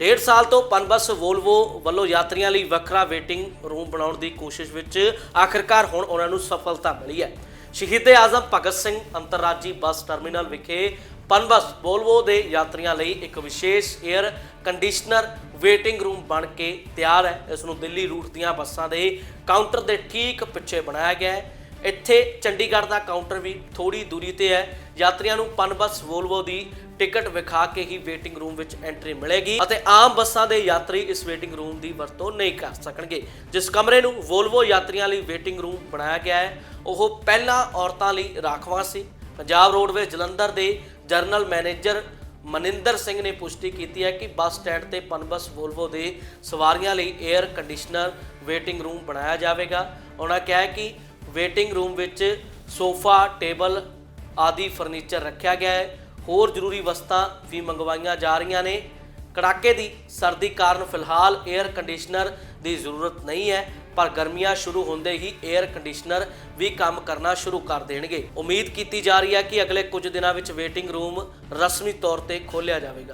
ਡੇਢ ਸਾਲ ਤੋਂ ਪਨਬਸ ਵੋਲਵੋ ਵੱਲੋਂ ਯਾਤਰੀਆਂ ਲਈ ਵੱਖਰਾ ਵੇਟਿੰਗ ਰੂਮ ਬਣਾਉਣ ਦੀ ਕੋਸ਼ਿਸ਼ ਵਿੱਚ ਆਖਰਕਾਰ ਹੁਣ ਉਹਨਾਂ ਨੂੰ ਸਫਲਤਾ ਮਿਲੀ ਹੈ। ਸ਼ਹੀਦ ਆਜ਼ਮ ਭਗਤ ਸਿੰਘ ਅੰਤਰਰਾਜੀ ਬੱਸ ਟਰਮੀਨਲ ਵਿਖੇ ਪਨਬਸ ਵੋਲਵੋ ਦੇ ਯਾਤਰੀਆਂ ਲਈ ਇੱਕ ਵਿਸ਼ੇਸ਼ 에ਅਰ ਕੰਡੀਸ਼ਨਰ ਵੇਟਿੰਗ ਰੂਮ ਬਣ ਕੇ ਤਿਆਰ ਹੈ। ਇਸ ਨੂੰ ਦਿੱਲੀ ਰੂਟ ਦੀਆਂ ਬੱਸਾਂ ਦੇ ਕਾਊਂਟਰ ਦੇ ਠੀਕ ਪਿੱਛੇ ਬਣਾਇਆ ਗਿਆ ਹੈ। ਇੱਥੇ ਚੰਡੀਗੜ੍ਹ ਦਾ ਕਾਊਂਟਰ ਵੀ ਥੋੜੀ ਦੂਰੀ ਤੇ ਹੈ। ਯਾਤਰੀਆਂ ਨੂੰ ਪਨਬਸ ਵੋਲਵੋ ਦੀ ਟਿਕਟ ਵਿਖਾ ਕੇ ਹੀ ਵੇਟਿੰਗ ਰੂਮ ਵਿੱਚ ਐਂਟਰੀ ਮਿਲੇਗੀ ਅਤੇ ਆਮ ਬੱਸਾਂ ਦੇ ਯਾਤਰੀ ਇਸ ਵੇਟਿੰਗ ਰੂਮ ਦੀ ਵਰਤੋਂ ਨਹੀਂ ਕਰ ਸਕਣਗੇ। ਜਿਸ ਕਮਰੇ ਨੂੰ ਵੋਲਵੋ ਯਾਤਰੀਆਂ ਲਈ ਵੇਟਿੰਗ ਰੂਮ ਬਣਾਇਆ ਗਿਆ ਹੈ, ਉਹ ਪਹਿਲਾਂ ਔਰਤਾਂ ਲਈ ਰਾਖਵਾਂ ਸੀ। ਪੰਜਾਬ ਰੋਡਵੇਜ਼ ਜਲੰਧਰ ਦੇ ਜਨਰਲ ਮੈਨੇਜਰ ਮਨਿੰਦਰ ਸਿੰਘ ਨੇ ਪੁਸ਼ਟੀ ਕੀਤੀ ਹੈ ਕਿ ਬੱਸ ਸਟੈਂਡ ਤੇ ਪਨਬਸ ਵੋਲਵੋ ਦੇ ਸਵਾਰੀਆਂ ਲਈ 에ਅਰ ਕੰਡੀਸ਼ਨਰ ਵੇਟਿੰਗ ਰੂਮ ਬਣਾਇਆ ਜਾਵੇਗਾ। ਉਹਨਾਂ ਕਿਹਾ ਕਿ ਵੇਟਿੰਗ ਰੂਮ ਵਿੱਚ ਸੋਫਾ, ਟੇਬਲ ਆਦਿ ਫਰਨੀਚਰ ਰੱਖਿਆ ਗਿਆ ਹੈ। ਹੋਰ ਜ਼ਰੂਰੀ ਵਸਤਾਂ ਵੀ ਮੰਗਵਾਈਆਂ ਜਾ ਰਹੀਆਂ ਨੇ। ਕੜਾਕੇ ਦੀ ਸਰਦੀ ਕਾਰਨ ਫਿਲਹਾਲ 에ਅਰ ਕੰਡੀਸ਼ਨਰ ਦੀ ਜ਼ਰੂਰਤ ਨਹੀਂ ਹੈ, ਪਰ ਗਰਮੀਆਂ ਸ਼ੁਰੂ ਹੁੰਦੇ ਹੀ 에ਅਰ ਕੰਡੀਸ਼ਨਰ ਵੀ ਕੰਮ ਕਰਨਾ ਸ਼ੁਰੂ ਕਰ ਦੇਣਗੇ। ਉਮੀਦ ਕੀਤੀ ਜਾ ਰਹੀ ਹੈ ਕਿ ਅਗਲੇ ਕੁਝ ਦਿਨਾਂ ਵਿੱਚ ਵੇਟਿੰਗ ਰੂਮ ਰਸਮੀ ਤੌਰ ਤੇ ਖੋਲ੍ਹਿਆ ਜਾਵੇਗਾ।